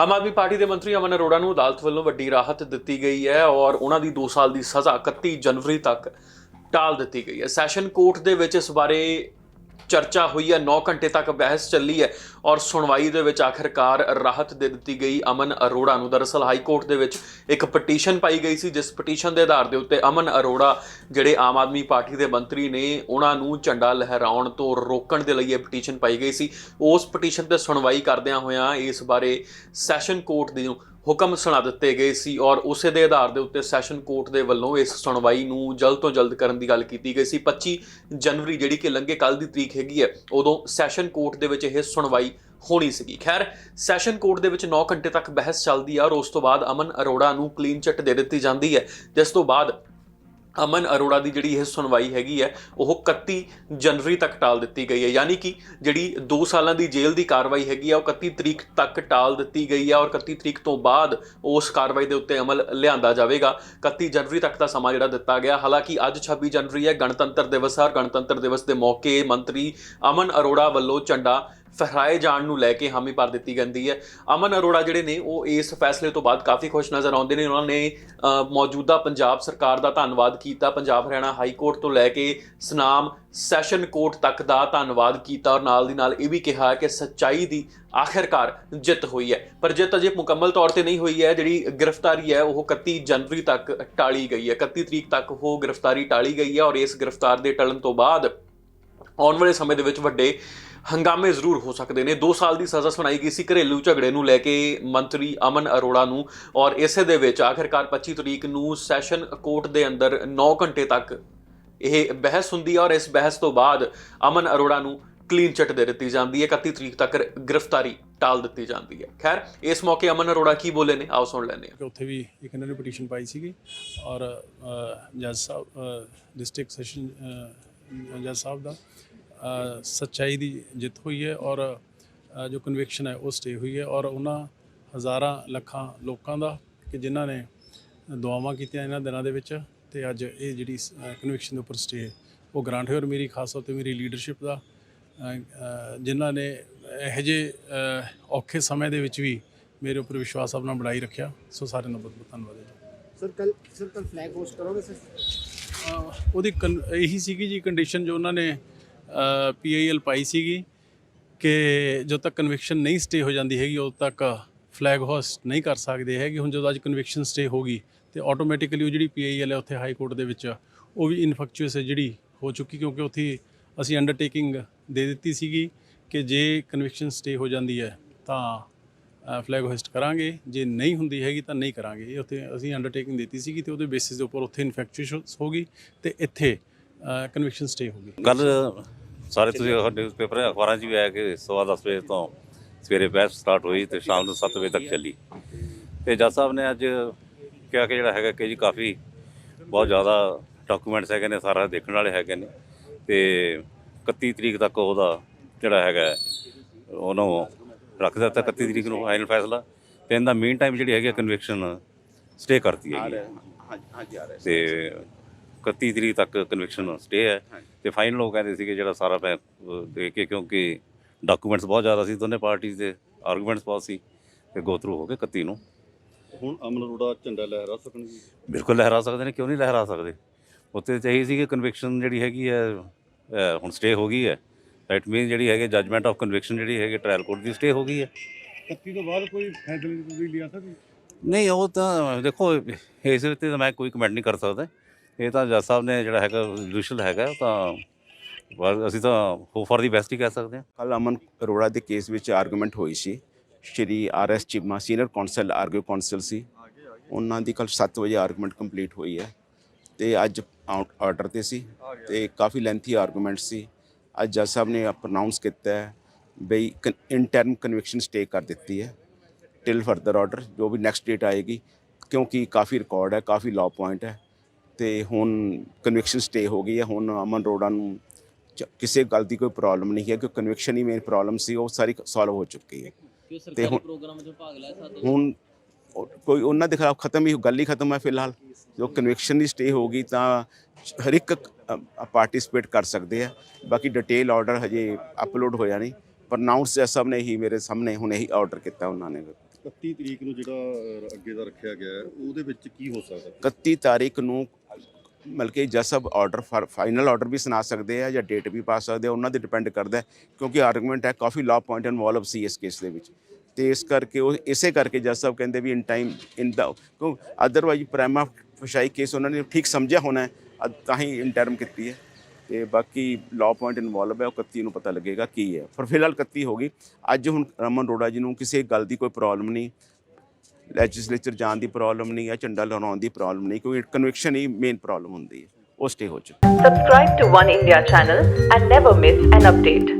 Aam Aadmi party ਦੇ ਮੰਤਰੀ ਅਮਨ ਅਰੋੜਾ ਨੂੰ ਅਦਾਲਤ ਵੱਲੋਂ ਵੱਡੀ ਰਾਹਤ ਦਿੱਤੀ ਗਈ ਹੈ ਔਰ ਉਹਨਾਂ ਦੀ 2 ਸਾਲ ਦੀ ਸਜ਼ਾ 31 ਜਨਵਰੀ ਤੱਕ ਟਾਲ ਦਿੱਤੀ ਗਈ ਹੈ। ਸੈਸ਼ਨ ਕੋਰਟ ਦੇ ਵਿੱਚ ਇਸ ਬਾਰੇ ਚਰਚਾ ਹੋਈ ਹੈ 9 ਘੰਟੇ ਤੱਕ ਬਹਿਸ ਚੱਲੀ ਹੈ ਔਰ ਸੁਣਵਾਈ ਦੇ ਵਿੱਚ ਆਖਿਰਕਾਰ ਰਾਹਤ ਦੇ ਦਿੱਤੀ ਗਈ ਅਮਨ ਅਰੋੜਾ ਨੂੰ। ਦਰਅਸਲ ਹਾਈ ਕੋਰਟ ਦੇ ਵਿੱਚ ਇੱਕ ਪਟੀਸ਼ਨ ਪਾਈ ਗਈ ਸੀ, ਜਿਸ ਪਟੀਸ਼ਨ ਦੇ ਆਧਾਰ ਦੇ ਉੱਤੇ ਅਮਨ ਅਰੋੜਾ ਜਿਹੜੇ ਆਮ ਆਦਮੀ ਪਾਰਟੀ ਦੇ ਮੰਤਰੀ ਨੇ, ਉਹਨਾਂ ਨੂੰ ਝੰਡਾ ਲਹਿਰਾਉਣ ਤੋਂ ਰੋਕਣ ਦੇ ਲਈ ਇਹ ਪਟੀਸ਼ਨ ਪਾਈ ਗਈ ਸੀ। ਉਸ ਪਟੀਸ਼ਨ ਤੇ ਸੁਣਵਾਈ ਕਰਦਿਆਂ ਹੋਇਆਂ ਇਸ ਬਾਰੇ ਸੈਸ਼ਨ ਕੋਰਟ ਦੀ ਹੁਕਮ ਸੁਣਾ ਦਿੱਤੇ ਗਏ ਸੀ ਔਰ ਉਸੇ ਦੇ ਆਧਾਰ ਦੇ ਉੱਤੇ ਸੈਸ਼ਨ ਕੋਰਟ ਦੇ ਵੱਲੋਂ ਇਸ ਸੁਣਵਾਈ ਨੂੰ ਜਲਦ ਤੋਂ ਜਲਦ ਕਰਨ ਦੀ ਗੱਲ ਕੀਤੀ ਗਈ ਸੀ। 25 ਜਨਵਰੀ ਜਿਹੜੀ ਕਿ ਲੰਘੇ ਕੱਲ ਦੀ ਤਰੀਕ ਹੈਗੀ ਹੈ, ਉਦੋਂ ਸੈਸ਼ਨ ਕੋਰਟ ਦੇ ਵਿੱਚ ਇਹ ਸੁਣਵਾਈ ਹੋਣੀ ਸੀਗੀ। ਖੈਰ, ਸੈਸ਼ਨ ਕੋਰਟ ਦੇ ਵਿੱਚ 9 ਘੰਟੇ ਤੱਕ ਬਹਿਸ ਚੱਲਦੀ ਆ ਔਰ ਉਸ ਤੋਂ ਬਾਅਦ ਅਮਨ ਅਰੋੜਾ ਨੂੰ ਕਲੀਨ ਚਿੱਟ ਦੇ ਦਿੱਤੀ ਜਾਂਦੀ ਹੈ। ਜਿਸ ਤੋਂ ਬਾਅਦ ਅਮਨ ਅਰੋੜਾ ਦੀ ਜਿਹੜੀ ਇਹ ਸੁਣਵਾਈ ਹੈਗੀ ਹੈ, ਉਹ 31 ਜਨਵਰੀ ਤੱਕ ਟਾਲ ਦਿੱਤੀ ਗਈ ਹੈ। ਯਾਨੀ ਕਿ ਜਿਹੜੀ 2 ਸਾਲਾਂ ਦੀ ਜੇਲ੍ਹ ਦੀ ਕਾਰਵਾਈ ਹੈਗੀ ਆ, ਉਹ 31 ਤਰੀਕ ਤੱਕ ਟਾਲ ਦਿੱਤੀ ਗਈ ਹੈ ਔਰ 31 ਤਰੀਕ ਤੋਂ ਬਾਅਦ ਉਸ ਕਾਰਵਾਈ ਦੇ ਉੱਤੇ ਅਮਲ ਲਿਆਂਦਾ ਜਾਵੇਗਾ। 31 ਜਨਵਰੀ ਤੱਕ ਦਾ ਸਮਾਂ ਜਿਹੜਾ ਦਿੱਤਾ ਗਿਆ। ਹਾਲਾਂਕਿ ਅੱਜ 26 ਜਨਵਰੀ ਹੈ, ਗਣਤੰਤਰ ਦਿਵਸ ਹੈ ਔਰ ਗਣਤੰਤਰ ਦਿਵਸ ਦੇ ਮੌਕੇ ਮੰਤਰੀ ਅਮਨ ਅਰੋੜਾ ਵੱਲੋਂ ਝੰਡਾ ਫਹਰਾਏ ਜਾਣ ਨੂੰ ਲੈ ਕੇ ਹਾਮੀ ਭਰ ਦਿੱਤੀ ਜਾਂਦੀ ਹੈ। ਅਮਨ ਅਰੋੜਾ ਜਿਹੜੇ ਨੇ, ਉਹ ਇਸ ਫੈਸਲੇ ਤੋਂ ਬਾਅਦ ਕਾਫੀ ਖੁਸ਼ ਨਜ਼ਰ ਆਉਂਦੇ ਨੇ। ਉਹਨਾਂ ਨੇ ਮੌਜੂਦਾ ਪੰਜਾਬ ਸਰਕਾਰ ਦਾ ਧੰਨਵਾਦ ਕੀਤਾ। ਪੰਜਾਬ ਹਰਿਆਣਾ ਹਾਈ ਕੋਰਟ ਤੋਂ ਲੈ ਕੇ ਸਨਾਮ ਸੈਸ਼ਨ ਕੋਰਟ ਤੱਕ ਦਾ ਧੰਨਵਾਦ ਕੀਤਾ। ਔਰ ਨਾਲ ਦੀ ਨਾਲ ਇਹ ਵੀ ਕਿਹਾ ਕਿ ਸੱਚਾਈ ਦੀ ਆਖਿਰਕਾਰ ਜਿੱਤ ਹੋਈ ਹੈ। ਪਰ ਜਿੱਤ ਅਜੇ ਮੁਕੰਮਲ ਤੌਰ ਤੇ ਨਹੀਂ ਹੋਈ ਹੈ। ਜਿਹੜੀ ਗ੍ਰਿਫਤਾਰੀ ਹੈ, ਉਹ 31 ਜਨਵਰੀ ਤੱਕ ਟਾਲੀ ਗਈ ਹੈ। 31 ਤਰੀਕ ਤੱਕ ਉਹ ਗ੍ਰਿਫਤਾਰੀ ਟਾਲੀ ਗਈ ਹੈ। ਔਰ ਇਸ ਗ੍ਰਿਫਤਾਰ ਦੇ ਟਲਣ ਤੋਂ ਬਾਅਦ ਆਉਣ ਵਾਲੇ ਸਮੇਂ ਦੇ ਵਿੱਚ ਵੱਡੇ ਹੰਗਾਮੇ ਜ਼ਰੂਰ ਹੋ ਸਕਦੇ ਨੇ। 2 ਸਾਲ ਦੀ ਸਜ਼ਾ ਸੁਣਾਈ ਗਈ ਸੀ ਘਰੇਲੂ ਝਗੜੇ ਨੂੰ ਲੈ ਕੇ ਮੰਤਰੀ ਅਮਨ ਅਰੋੜਾ ਨੂੰ ਔਰ ਇਸੇ ਦੇ ਵਿੱਚ ਆਖਿਰਕਾਰ 25 ਤਰੀਕ ਨੂੰ ਸੈਸ਼ਨ ਕੋਰਟ ਦੇ ਅੰਦਰ 9 ਘੰਟੇ ਤੱਕ ਇਹ ਬਹਿਸ ਹੁੰਦੀ ਹੈ ਔਰ ਇਸ ਬਹਿਸ ਤੋਂ ਬਾਅਦ ਅਮਨ ਅਰੋੜਾ ਨੂੰ ਕਲੀਨ ਚਿੱਟ ਦੇ ਦਿੱਤੀ ਜਾਂਦੀ ਹੈ। 31 ਤਰੀਕ ਤੱਕ ਗ੍ਰਿਫਤਾਰੀ ਟਾਲ ਦਿੱਤੀ ਜਾਂਦੀ ਹੈ। ਖੈਰ, ਇਸ ਮੌਕੇ ਅਮਨ ਅਰੋੜਾ ਕੀ ਬੋਲੇ ਨੇ? ਆਓ ਸੁਣ ਲੈਂਦੇ ਹਾਂ। ਉੱਥੇ ਵੀ ਇੱਕ ਇਹਨਾਂ ਨੇ ਪਟੀਸ਼ਨ ਪਾਈ ਸੀਗੀ ਔਰ ਜੱਜ ਸਾਹਿਬ ਡਿਸਟ੍ਰਿਕਟ ਸੈਸ਼ਨ ਜੱਜ ਸਾਹਿਬ ਦਾ ਸੱਚਾਈ ਦੀ ਜਿੱਤ ਹੋਈ ਹੈ ਔਰ ਜੋ ਕਨਵਿਕਸ਼ਨ ਹੈ ਉਹ ਸਟੇ ਹੋਈ ਹੈ ਔਰ ਉਹਨਾਂ ਹਜ਼ਾਰਾਂ ਲੱਖਾਂ ਲੋਕਾਂ ਦਾ ਕਿ ਜਿਨ੍ਹਾਂ ਨੇ ਦੁਆਵਾਂ ਕੀਤੀਆਂ ਇਹਨਾਂ ਦਿਨਾਂ ਦੇ ਵਿੱਚ ਤੇ ਅੱਜ ਇਹ ਜਿਹੜੀ ਕਨਵਿਕਸ਼ਨ ਦੇ ਉੱਪਰ ਸਟੇ ਉਹ ਗ੍ਰਾਂਟ ਹੋਈ ਔਰ ਮੇਰੀ ਖਾਸ ਤੌਰ ਤੇ ਮੇਰੀ ਲੀਡਰਸ਼ਿਪ ਦਾ ਜਿਨ੍ਹਾਂ ਨੇ ਇਹੋ ਅ, ਔਖੇ ਸਮੇਂ ਦੇ ਵਿੱਚ ਵੀ ਮੇਰੇ ਉੱਪਰ ਵਿਸ਼ਵਾਸ ਆਪਣਾ ਬਣਾਈ ਰੱਖਿਆ ਸੋ ਸਾਰਿਆਂ ਦਾ ਬਹੁਤ ਬਹੁਤ ਧੰਨਵਾਦ ਹੈ ਜੀ। ਸਰ ਕੱਲ ਸਰ ਕੱਲ ਫਲੈਗ ਹੋਸਟ ਕਰੋਗੇ ਸਰ? ਉਹਦੀ ਇਹੀ ਸੀਗੀ ਜੀ ਕੰਡੀਸ਼ਨ ਜੋ ਉਹਨਾਂ ਨੇ ਪੀਆਈਐਲ ਪਾਈ ਸੀਗੀ ਕਿ ਜਦੋਂ ਤੱਕ ਕਨਵਿਕਸ਼ਨ ਨਹੀਂ ਸਟੇ ਹੋ ਜਾਂਦੀ ਹੈਗੀ, ਉਦੋਂ ਤੱਕ ਫਲੈਗ ਹੋਸਟ ਨਹੀਂ ਕਰ ਸਕਦੇ ਹੈਗੇ। ਹੁਣ ਜਦੋਂ ਅੱਜ ਕਨਵਿਕਸ਼ਨ ਸਟੇ ਹੋ ਗਈ ਤੇ ਆਟੋਮੈਟਿਕਲੀ ਉਹ ਜਿਹੜੀ ਪੀਆਈਐਲ ਹੈ ਉੱਥੇ ਹਾਈ ਕੋਰਟ ਦੇ ਵਿੱਚ, ਉਹ ਵੀ ਇਨਫੈਕਚੁਅਸ ਹੈ ਜਿਹੜੀ ਹੋ ਚੁੱਕੀ ਕਿਉਂਕਿ ਉੱਥੇ ਅਸੀਂ ਅੰਡਰਟੇਕਿੰਗ ਦੇ ਦਿੱਤੀ ਸੀਗੀ ਕਿ ਜੇ ਕਨਵਿਕਸ਼ਨ ਸਟੇ ਹੋ ਜਾਂਦੀ ਹੈ, ਤਾਂ ਫਲੈਗ ਹੋਸਟ ਕਰਾਂਗੇ। ਜੇ ਨਹੀਂ ਹੁੰਦੀ ਹੈਗੀ ਤਾਂ ਨਹੀਂ ਕਰਾਂਗੇ। ਇਹ ਉੱਥੇ ਅਸੀਂ ਅੰਡਰਟੇਕਿੰਗ ਦਿੱਤੀ ਸੀਗੀ ਤੇ ਉਹਦੇ ਬੇਸਿਸ ਦੇ ਉੱਪਰ ਉੱਥੇ ਇਨਫੈਕਚੁਅਸ ਹੋ ਗਈ ਤੇ ਇੱਥੇ ਕਨਵਿਕਸ਼ਨ ਸਟੇ ਹੋ ਗਈ। ਕੱਲ ਸਾਰੇ ਤੁਸੀਂ ਨਿਊਜ਼ਪੇਪਰ ਅਖਬਾਰਾਂ 'ਚ ਵੀ ਆਇਆ ਕਿ ਸਵਾ ਦਸ ਵਜੇ ਤੋਂ ਸਵੇਰੇ ਬਹਿਸ ਸਟਾਰਟ ਹੋਈ ਤੇ ਸ਼ਾਮ ਨੂੰ 7 ਵਜੇ ਤੱਕ ਚੱਲੀ। ਤੇ ਜੱਜ ਸਾਹਿਬ ਨੇ ਅੱਜ ਕਿਹਾ ਕਿ ਜਿਹੜਾ ਹੈਗਾ ਕਿ ਜੀ ਕਾਫੀ ਬਹੁਤ ਜ਼ਿਆਦਾ ਡਾਕੂਮੈਂਟਸ ਹੈਗੇ ਨੇ ਸਾਰਾ ਦੇਖਣ ਵਾਲੇ ਹੈਗੇ ਨੇ ਤੇ 31 ਤਰੀਕ ਤੱਕ ਉਹਦਾ ਜਿਹੜਾ ਹੈਗਾ ਉਹਨੂੰ ਰੱਖ ਦਿੱਤਾ 31 ਤਰੀਕ ਨੂੰ ਫਾਈਨਲ ਫੈਸਲਾ ਤੇ ਇਹਦਾ ਮੀਨ ਟਾਈਮ ਜਿਹੜੀ ਹੈਗੀ ਕਨਵਿਕਸ਼ਨ ਸਟੇ ਕਰਤੀ ਹੈਗੀ। ਹੈ। ਹਾਂਜੀ ਆ ਰਿਹਾ ਤੇ 31 ਤਰੀਕ ਤੱਕ ਕਨਵਿਕਸ਼ਨ ਸਟੇ ਹੈ। ਤੇ ਫਾਈਨਲ ਉਹ ਕਹਿੰਦੇ ਸੀ ਕਿ ਜਿਹੜਾ ਸਾਰਾ ਅਹ ਦੇ ਕੇ ਕਿਉਂਕਿ ਡਾਕੂਮੈਂਟਸ ਬਹੁਤ ਜ਼ਿਆਦਾ ਸੀ ਦੋਨੇ ਪਾਰਟੀਆਂ ਦੇ ਆਰਗੂਮੈਂਟਸ ਬਹੁਤ ਸੀ। ਤੇ ਗੋ ਥਰੂ ਹੋ ਕੇ 31 ਨੂੰ। ਹੁਣ ਅਮਨ ਅਰੋੜਾ ਝੰਡਾ ਲਹਿਰਾ ਸਕਣਗੇ ਬਿਲਕੁਲ ਲਹਿਰਾ ਸਕਦੇ ਨੇ ਕਿਉਂ ਨਹੀਂ ਲਹਿਰਾ ਸਕਦੇ? ਉੱਤੇ ਚਾਹੀ ਸੀ ਕਿ ਕਨਵਿਕਸ਼ਨ ਜਿਹੜੀ ਹੈਗੀ ਹੈ ਹੁਣ ਸਟੇ ਹੋ ਗਈ ਹੈ। ਦੈਟ ਮੀਨ ਜਿਹੜੀ ਹੈਗੀ ਜਜਮੈਂਟ ਆਫ ਕਨਵਿਕਸ਼ਨ ਜਿਹੜੀ ਹੈਗੀ ਟ੍ਰਾਇਲ ਕੋਰਟ ਦੀ ਸਟੇ ਹੋ ਗਈ ਹੈ। 31 ਤੋਂ ਬਾਅਦ ਕੋਈ ਫੈਸਲਾ ਤੁਸੀਂ ਲਿਆ ਸਕਦੀ ਨਹੀਂ ਉਹ ਤਾਂ ਦੇਖੋ ਇਸ ਉੱਤੇ ਤਾਂ ਮੈਂ ਕੋਈ ਕਮੈਂਟ ਨਹੀਂ ਕਰ ਸਕਦਾ। ਇਹ ਤਾਂ ਜੱਜ ਸਾਹਿਬ ਨੇ ਜਿਹੜਾ ਹੈਗਾ ਜੁਡੀਸ਼ੀਅਲ ਹੈਗਾ ਤਾਂ ਪਰ ਅਸੀਂ ਤਾਂ ਹੋਪ ਫॉर ਦੀ ਬੈਸਟ ਹੀ ਕਹਿ ਸਕਦੇ ਹਾਂ। ਕੱਲ ਅਮਨ ਅਰੋੜਾ ਦੇ ਕੇਸ ਵਿੱਚ ਆਰਗੂਮੈਂਟ ਹੋਈ ਸੀ। Shri R S Cheema senior counsel argue counsel ਸੀ। ਉਹਨਾਂ ਦੀ ਕੱਲ 7 ਵਜੇ ਆਰਗੂਮੈਂਟ ਕੰਪਲੀਟ ਹੋਈ ਹੈ। ਤੇ ਅੱਜ ਆਰਡਰ ਤੇ ਸੀ। ਤੇ ਕਾਫੀ ਲੈਂਥੀ ਆਰਗੂਮੈਂਟ ਸੀ। ਅੱਜ ਜੱਜ ਸਾਹਿਬ ਨੇ ਪ੍ਰਨਾਉਂਸ ਕੀਤਾ ਹੈ ਬਈ ਇੰਟਰਨ ਕਨਵਿਕਸ਼ਨ ਸਟੇ ਕਰ ਦਿੱਤੀ ਹੈ। ਟਿਲ ਫਰਦਰ ਆਰਡਰ ਜੋ ਵੀ ਨੈਕਸਟ ਡੇਟ ਆਏਗੀ, ਕਿਉਂਕਿ ਕਾਫੀ ਰਿਕਾਰਡ ਹੈ, ਕਾਫੀ ਲਾਅ ਪੁਆਇੰਟ ਹੈ। ਤੇ ਹੁਣ ਕਨਵਿਕਸ਼ਨ ਸਟੇ ਹੋ ਗਈ ਹੈ। ਹੁਣ ਅਮਨ ਅਰੋੜਾ ਨੂੰ ਚ- ਕਿਸੇ ਗੱਲ ਦੀ ਕੋਈ ਪ੍ਰੋਬਲਮ ਨਹੀਂ ਹੈ ਕਿ ਕਨਵਿਕਸ਼ਨ ਹੀ ਮੇਨ ਪ੍ਰੋਬਲਮ ਸੀ ਉਹ ਸਾਰੀ ਸੋਲਵ ਹੋ ਚੁੱਕੀ ਹੈ। ਕਿ ਸਰਕਾਰੀ ਹੁਣ- ਪ੍ਰੋਗਰਾਮ 'ਚ ਭਾਗ ਲਿਆ ਸਾਧੂ ਹੁਣ ਉਹ- ਕੋਈ ਉਹਨਾਂ ਦੇ ਖਿਲਾਫ ਖਤਮ ਹੀ ਗੱਲ ਹੀ ਖਤਮ ਹੈ ਫਿਲਹਾਲ। ਜੋ ਕਨਵਿਕਸ਼ਨ ਦੀ ਸਟੇ ਹੋਗੀ ਤਾਂ ਹਰ ਇੱਕ ਪਾਰਟਿਸਿਪੇਟ ਕਰ ਸਕਦੇ ਆ। ਬਾਕੀ ਡਿਟੇਲ ਆਰਡਰ ਹਜੇ ਅਪਲੋਡ ਹੋਇਆ ਨਹੀਂ। ਪਰ ਨਾਉਂਸ ਜੱਜ ਸਾਹਿਬ ਨੇ ਹੀ ਮੇਰੇ ਸਾਹਮਣੇ ਹੁਣ ਇਹੀ ਆਰਡਰ ਕੀਤਾ ਉਹਨਾਂ ਨੇ। 31 ਤਰੀਕ ਨੂੰ ਜਿਹੜਾ ਅਹ, ਅੱਗੇ ਦਾ ਰੱਖਿਆ ਗਿਆ ਹੈ, ਉਹਦੇ ਵਿੱਚ ਕੀ ਹੋ ਸਕਦਾ? 31 ਤਾਰੀਖ ਨੂੰ ਮਤਲਬ ਕਿ ਜੱਜ ਸਾਹਿਬ ਆਰਡਰ ਫਾਈਨਲ ਆਰਡਰ ਵੀ ਸੁਣਾ ਸਕਦੇ ਆ ਜਾਂ ਡੇਟ ਵੀ ਪਾ ਸਕਦੇ ਆ, ਉਹਨਾਂ ਤੇ ਡਿਪੈਂਡ ਕਰਦਾ ਕਿਉਂਕਿ ਆਰਗੂਮੈਂਟ ਹੈ ਕਾਫੀ ਲਾਅ ਪੁਆਇੰਟ ਇਨਵੋਲਵ ਸੀ ਇਸ ਕੇਸ ਦੇ ਵਿੱਚ। ਤੇ ਇਸ ਕਰਕੇ ਉਹ, ਇਸੇ ਕਰਕੇ ਜੱਜ ਸਾਹਿਬ ਕਹਿੰਦੇ ਵੀ ਇਨ ਟਾਈਮ ਇਨ ਦਾ ਕਿਉਂ ਅਦਰਵਾਈਜ਼ ਪ੍ਰਾਈਮਾ ਫਸ਼ਾਈ ਕੇਸ ਉਹਨਾਂ ਨੇ ਠੀਕ ਸਮਝਿਆ ਹੋਣਾ ਤਾਂ ਹੀ ਇਨ ਟਰਮ ਕੀਤੀ ਹੈ। ਤੇ ਬਾਕੀ ਲਾਅ ਪੁਆਇੰਟ ਇਨਵੋਲਵ ਹੈ, ਉਹ 31 ਨੂੰ ਪਤਾ ਲੱਗੇਗਾ ਕੀ ਹੈ। ਪਰ ਫਿਲਹਾਲ 31 ਹੋ ਗਈ। ਅੱਜ ਹੁਣ ਰਮਨ ਰੋੜਾ ਜੀ ਨੂੰ ਕਿਸੇ ਗੱਲ ਦੀ ਕੋਈ ਪ੍ਰੋਬਲਮ ਨਹੀਂ। ਲੈਜਿਸਲੇਚਰ ਜਾਣ ਦੀ ਪ੍ਰੋਬਲਮ ਨਹੀਂ ਹੈ, ਝੰਡਾ ਲਹਿਰਾਉਣ ਦੀ ਪ੍ਰੋਬਲਮ ਨਹੀਂ, ਕਿਉਂਕਿ ਕਨਵਿਕਸ਼ਨ ਹੀ ਮੇਨ ਪ੍ਰੋਬਲਮ ਹੁੰਦੀ ਹੈ ਉਹ ਸਟੇ ਹੋ ਚੁੱਕੀ Subscribe to One India channel and never miss an update.